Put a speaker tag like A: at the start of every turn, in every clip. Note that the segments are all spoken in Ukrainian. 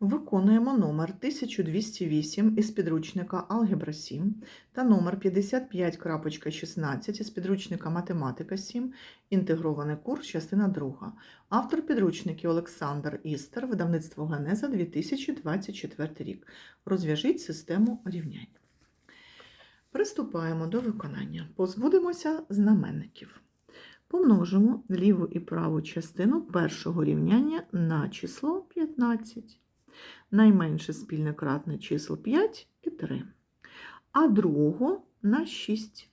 A: Виконуємо номер 1208 із підручника Алгебра 7 та номер 55.16 із підручника Математика 7, інтегрований курс, частина 2. Автор підручників Олександр Істер, видавництво Генеза 2024 рік. Розв'яжіть систему рівнянь. Приступаємо до виконання. Позбудемося знаменників. Помножимо ліву і праву частину першого рівняння на число 15 найменше спільне кратне чисел 5 і 3, а другого на 6.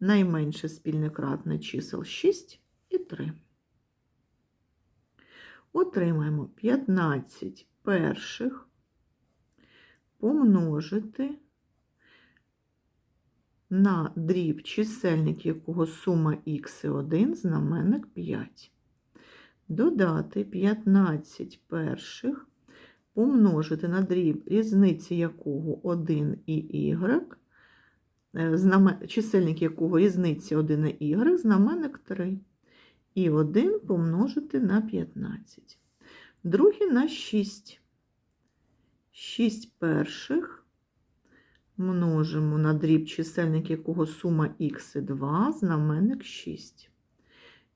A: Найменше спільне кратне чисел 6 і 3. Отримаємо 15 перших помножити на дріб чисельник, якого сума х і 1, знаменник 5. Додати 15 перших помножити на дріб, різниці якого 1 і y, чисельник якого різниця 1 і y, знаменник 3. І 1 помножити на 15. Другий на 6. 6 перших множимо на дріб, чисельник якого сума х і 2, знаменник 6.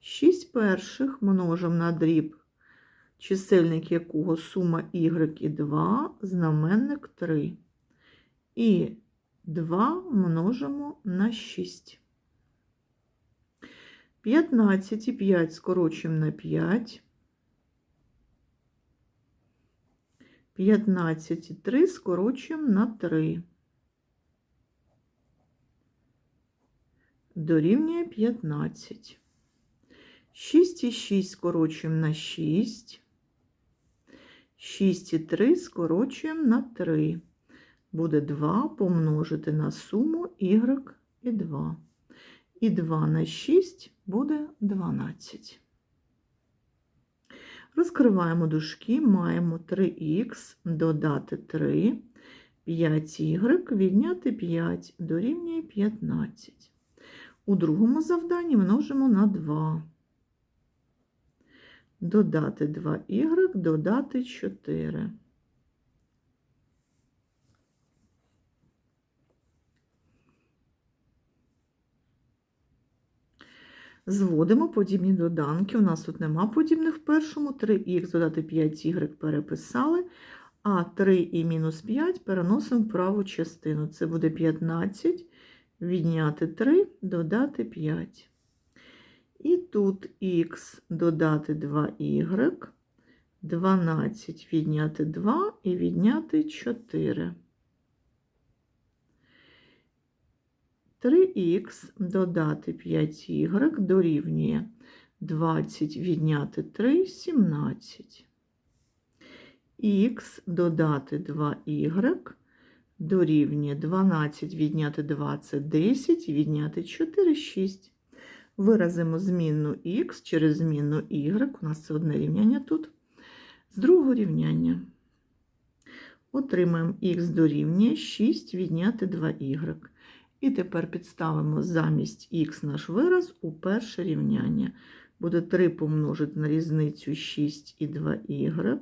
A: 6 перших множимо на дріб, чисельник якого сума y і 2, знаменник 3. І 2 множимо на 6. 15 і 5 скорочуємо на 5. 15 і 3 скорочуємо на 3. Дорівнює 15. 6 і 6 скорочуємо на 6. 6 і 3 скорочуємо на 3. Буде 2 помножити на суму y і 2. І 2 на 6 буде 12. Розкриваємо дужки, маємо 3х додати 3, 5y відняти 5 дорівнює 15. У другому завданні множимо на 2 додати 2y, додати 4. Зводимо подібні доданки. У нас тут нема подібних в першому. 3х додати 5y переписали, а 3 і мінус 5 переносимо в праву частину. Це буде 15, відняти 3, додати 5. І тут х додати 2y, 12 відняти 2 і відняти 4. 3х додати 5y дорівнює 20 відняти 3 17. Х додати 2y дорівнює 12 відняти 2 це 10 відняти 4 6. Виразимо змінну х через змінну y, у нас це одне рівняння тут, з другого рівняння. Отримаємо х дорівнює 6 відняти 2y. І тепер підставимо замість х наш вираз у перше рівняння. Буде 3 помножити на різницю 6 і 2y.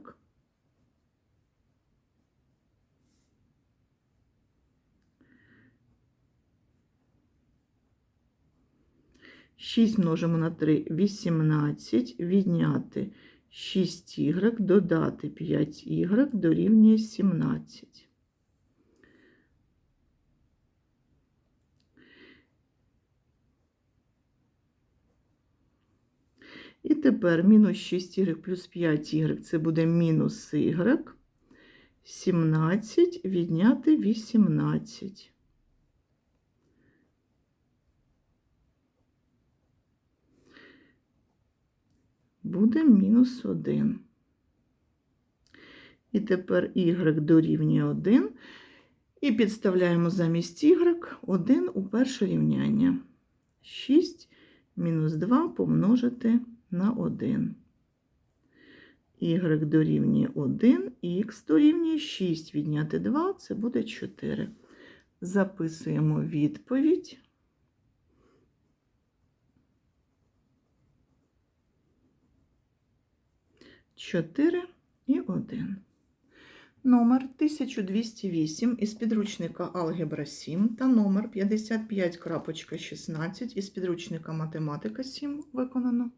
A: 6 множимо на 3 18, відняти 6y, додати 5y дорівнює 17. І тепер мінус 6y плюс 5y це буде мінус y, 17 відняти 18. Буде мінус 1. І тепер y дорівнює 1. І підставляємо замість y 1 у перше рівняння. 6 мінус 2 помножити на 1. y дорівнює 1, і х дорівнює 6 відняти 2 це буде 4. Записуємо відповідь. 4 і 1. Номер 1208 із підручника Алгебра 7 та номер 55.16 із підручника Математика 7 виконано.